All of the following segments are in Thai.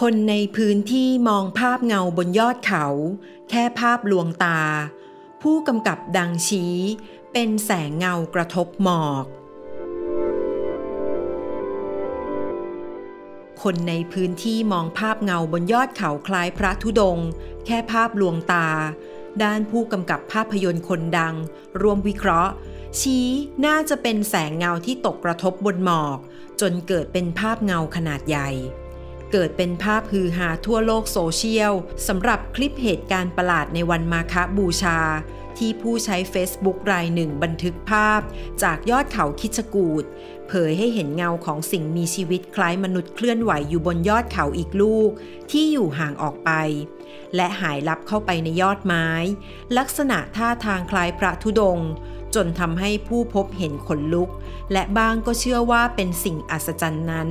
คนในพื้นที่มองภาพเงาบนยอดเขา แค่ภาพลวงตา ผู้กำกับดังชี้ เป็นแสงเงากระทบหมอก คนในพื้นที่มองภาพเงาบนยอดเขาคล้ายพระธุดงค์แค่ภาพลวงตา ด้านผู้กำกับภาพยนตร์คนดัง รวมวิเคราะห์ ชี้น่าจะเป็นแสงเงาที่ตกกระทบบนหมอก จนเกิดเป็นภาพเงาขนาดใหญ่ เกิดเป็นภาพฮือฮาทั่วโลกโซเชียลสำหรับคลิปเหตุการณ์ประหลาดในวันมาฆบูชา ที่ผู้ใช้ Facebook รายหนึ่งบันทึกภาพ จากยอดเขาคิชกูดเผยให้เห็นเงาของสิ่งมีชีวิตคล้ายมนุษย์เคลื่อนไหวอยู่บนยอดเขาอีกลูก ที่อยู่ห่างออกไป และหายลับเข้าไปในยอดไม้ ลักษณะท่าทางคล้ายพระธุดงค์จนทำให้ผู้พบเห็นขนลุก และบางก็เชื่อว่าเป็นสิ่งอัศจรรย์นั้น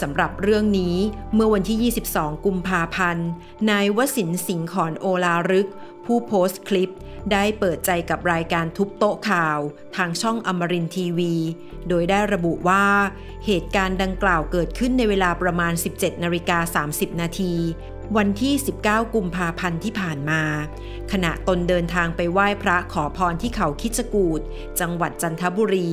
สำหรับเรื่องนี้เมื่อวันที่ 22 กุมภาพันธ์ นายวสินสิงห์ขอนโอลารึก ผู้โพสต์คลิปได้เปิดใจกับรายการทุบโต๊ะข่าว ทางช่องอมรินทีวี โดยได้ระบุว่า เหตุการณ์ดังกล่าวเกิดขึ้นในเวลาประมาณ 17นาฬิกา30 นาที วันที่ 19 กุมภาพันธ์ที่ผ่านมา ขณะตนเดินทางไปไหว้พระขอพรที่เขาคิจกูดจังหวัดจันทบุรี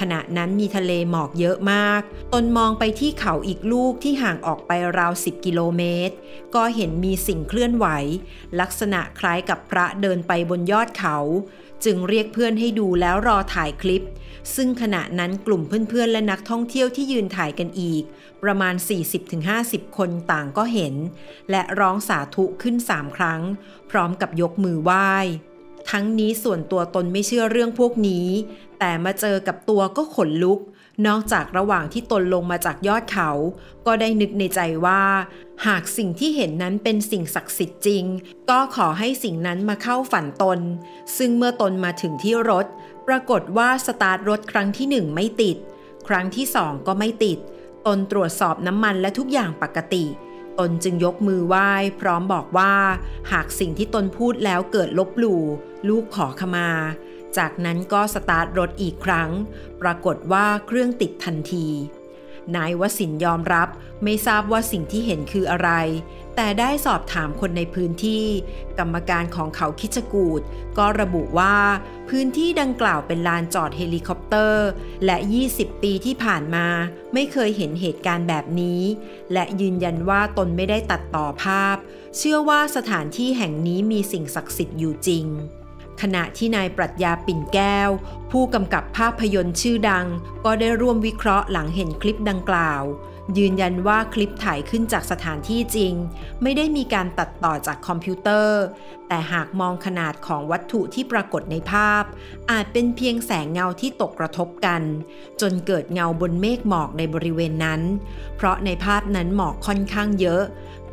ขณะนั้นมีทะเลหมอกเยอะมาก ตนมองไปที่เขาอีกลูกที่ห่างออกไปราว 10 กิโลเมตร ก็เห็นมีสิ่งเคลื่อนไหว ลักษณะคล้ายกับพระเดินไปบนยอดเขา จึงเรียกเพื่อนให้ดูแล้วรอถ่ายคลิป ซึ่งขณะนั้นกลุ่มเพื่อนๆ และนักท่องเที่ยวที่ยืนถ่ายกันอีก ประมาณ 40-50 คนต่างก็เห็น และร้องสาธุขึ้น3ครั้ง พร้อมกับยกมือไหว้ทั้งนี้ส่วนตัวตนไม่เชื่อเรื่องพวกนี้ แต่มาเจอกับตัวก็ขนลุก นอกจากระหว่างที่ตนลงมาจากยอดเขา ก็ได้นึกในใจว่า หากสิ่งที่เห็นนั้นเป็นสิ่งศักดิ์สิทธิ์จริง ก็ขอให้สิ่งนั้นมาเข้าฝันตน ซึ่งเมื่อตนมาถึงที่รถ ปรากฏว่าสตาร์ทรถครั้งที่หนึ่งไม่ติด ครั้งที่สองก็ไม่ติด ตนตรวจสอบน้ำมันและทุกอย่างปกติ ตนจึงยกมือไหว้พร้อมบอกว่า หากสิ่งที่ตนพูดแล้วเกิดลบหลู่ลูกขอขมา จากนั้นก็สตาร์ทรถอีกครั้ง ปรากฏว่าเครื่องติดทันที นายวสินยอมรับไม่ทราบว่าสิ่งที่เห็นคืออะไร แต่ได้สอบถามคนในพื้นที่ กรรมการของเขาคิชกูดก็ระบุว่า พื้นที่ดังกล่าวเป็นลานจอดเฮลิคอปเตอร์ และ 20 ปีที่ผ่านมา ไม่เคยเห็นเหตุการณ์แบบนี้ และยืนยันว่าตนไม่ได้ตัดต่อภาพ เชื่อว่าสถานที่แห่งนี้มีสิ่งศักดิ์สิทธิ์อยู่จริง ขณะที่นายปรัชญาปิ่นแก้ว ผู้กำกับภาพยนตร์ชื่อดัง ก็ได้ร่วมวิเคราะห์หลังเห็นคลิปดังกล่าว ยืนยันว่าคลิปถ่ายขึ้นจากสถานที่จริง ไม่ได้มีการตัดต่อจากคอมพิวเตอร์ แต่หากมองขนาดของวัตถุที่ปรากฏในภาพ อาจเป็นเพียงแสงเงาที่ตกกระทบกัน จนเกิดเงาบนเมฆหมอกในบริเวณนั้น เพราะในภาพนั้นหมอกค่อนข้างเยอะ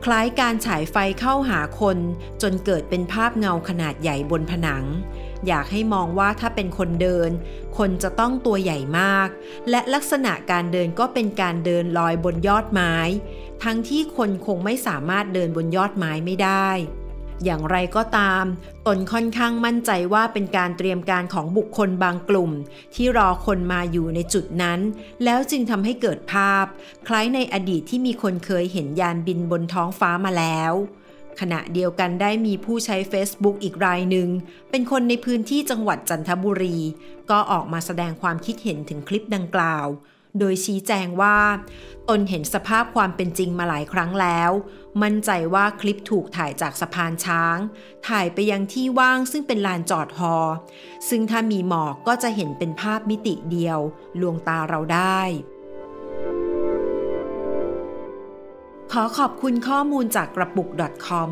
คล้ายการฉายไฟเข้าหาคนจนเกิดเป็นภาพเงาขนาดใหญ่บนผนัง อยากให้มองว่าถ้าเป็นคนเดิน คนจะต้องตัวใหญ่มาก และลักษณะการเดินก็เป็นการเดินลอยบนยอดไม้ ทั้งที่คนคงไม่สามารถเดินบนยอดไม้ไม่ได้ อย่างไรก็ตาม ตนค่อนข้างมั่นใจว่าเป็นการเตรียมการของบุคคลบางกลุ่ม ที่รอคนมาอยู่ในจุดนั้น แล้วจึงทำให้เกิดภาพ คล้ายในอดีตที่มีคนเคยเห็นยานบินบนท้องฟ้ามาแล้วขณะเดียวกันได้มีผู้ใช้ Facebook อีกรายหนึ่ง เป็นคนในพื้นที่จังหวัดจันทบุรี ก็ออกมาแสดงความคิดเห็นถึงคลิปดังกล่าว โดยชี้แจงว่า ตนเห็นสภาพความเป็นจริงมาหลายครั้งแล้ว มั่นใจว่าคลิปถูกถ่ายจากสะพานช้าง ถ่ายไปยังที่ว่างซึ่งเป็นลานจอดฮอ ซึ่งถ้ามีหมอกก็จะเห็นเป็นภาพมิติเดียว ลวงตาเราได้ขอขอบคุณข้อมูลจากกระปุก .com